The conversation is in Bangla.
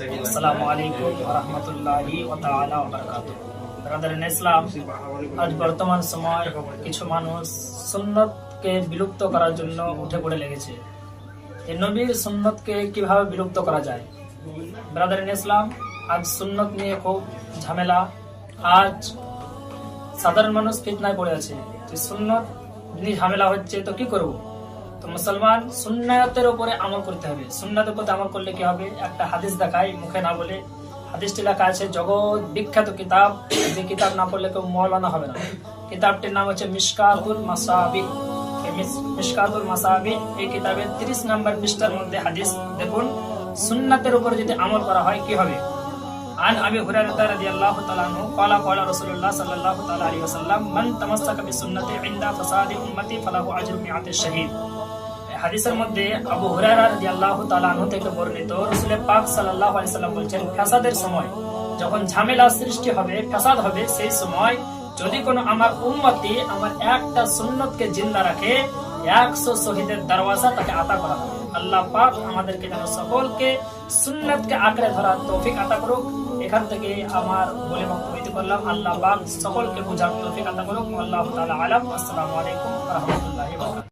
আসসালামু আলাইকুম রহমতুল্লাহি ইসলাম আজ বর্তমান সময় কিছু মানুষ সুন্নতকে বিলুপ্ত করার জন্য উঠে পড়ে লেগেছে। নবীর সুন্নতকে কীভাবে বিলুপ্ত করা যায়? ব্রাদার ইসলাম আজ সুন্নত নিয়ে খুব ঝামেলা। আজ সাধারণ মানুষ ফিতনায় পড়ে আছে। যে সুন্নত নিয়ে ঝামেলা হচ্ছে তো কি করব? তো মুসলমান সুন্নাতের উপরে আমল করতে হবে সুন্নাতের প্রতি আমল করলে কি হবে একটা হাদিস দেখাই মুখে না বলে হাদিসটি লেখা আছে জগৎ বিখ্যাত কিতাব যে কিতাব না পড়লে কেউ মৌলানা হবে না কিতাবটির নাম হচ্ছে মিশকাতুল মাসাবি এই মিস- মিশকাতুল মাসাবি এই কিতাবের তিরিশ নম্বর পৃষ্ঠার মধ্যে হাদিস দেখুন সুন্নাতের উপর যদি আমল করা হয় কি হবে عن ابي هريره رضي الله تعالى عنه قال قال رسول الله صلى الله تعالى عليه وسلم من تمسك بسنتي عند فساد امتي فله اجر مئات الشهيد এই হাদিসের মধ্যে আবু আনহু থেকে বর্ণিত রাসূল পাক সাল্লাল্লাহু আলাইহি সাল্লাম বলছেন ফাসাদের সময় যখন ঝামেলা সৃষ্টি হবে ফাসাদ হবে, সেই সময় যদি কোনো আমার উম্মতি আমার একটা সুন্নতকে জিন্দা রাখে, একশো শহীদের দরওয়াজা তাকে আতা করা হবে। আল্লাহ পাক আমাদেরকে যেন সকলকে সুন্নতকে আঁকড়ে ধরার তৌফিক আতা করুক। এখান থেকে আমার বলে বক্তব্য করলাম আল্লাহ পাক সকলকে বোঝার তৌফিক আতা করুক। আল্লাহ তাআলা আলাম। আসসালামু আলাইকুম রাহমাতুল্লাহি ওয়া বারাকাতুহু।